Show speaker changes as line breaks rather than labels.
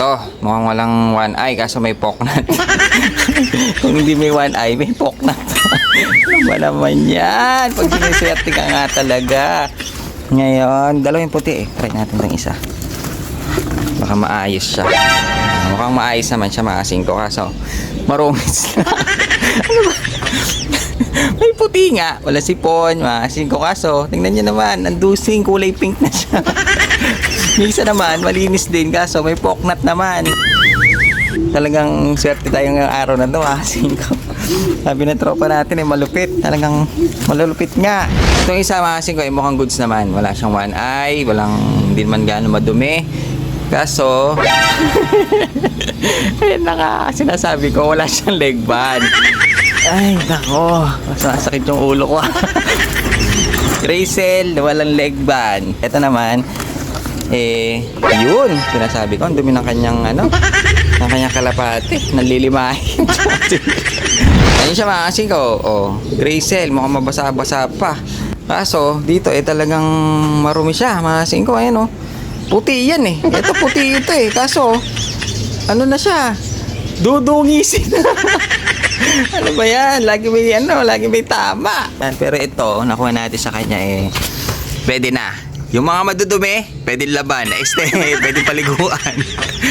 Ito, mukhang walang one eye kaso may poknat. Kung hindi may one eye, may poknat. ano ba naman yan? Pag siniswerte ka nga talaga. Ngayon, dalawa yung puti eh. Try natin itong isa. Baka maayos siya. Mukhang maayos naman siya mga singko kaso marungis ano ba? May puti nga. Wala sipon, mga singko kaso. Tingnan niyo naman, ang dusing kulay pink na siya. Yung isa naman, malinis din kaso may poknat naman. Talagang swerte tayo ngayong araw na to ah, singko. Sabi na tropa natin eh, malupit. Talagang malulupit nga. Itong isa mga singko, eh, mukhang goods naman. Wala siyang one eye, walang hindi naman gaano madumi. Kaso, ayun na nga, sinasabi ko, wala siyang leg band. Ay, nako, masasakit yung ulo ko. Gracel, walang leg band. Ito naman, eh, yun, sinasabi ko, ang dumi ng kanyang, ano, ng kanyang kalapate, nalilimahin. Ayun siya mga kasing ko, oh, Gracel, mukhang mabasa-basa pa. Kaso, dito eh talagang marumi siya, mga kasing ko, ayan oh. Puti yan eh. Ito puti ito eh. Kaso, ano na siya? Dudungisin. ano ba yan? Lagi may ano, lagi may tama. Pero ito, nakuha natin sa kanya eh. Pwede na. Yung mga madudumi, pwede laban. Este, pwede paliguan.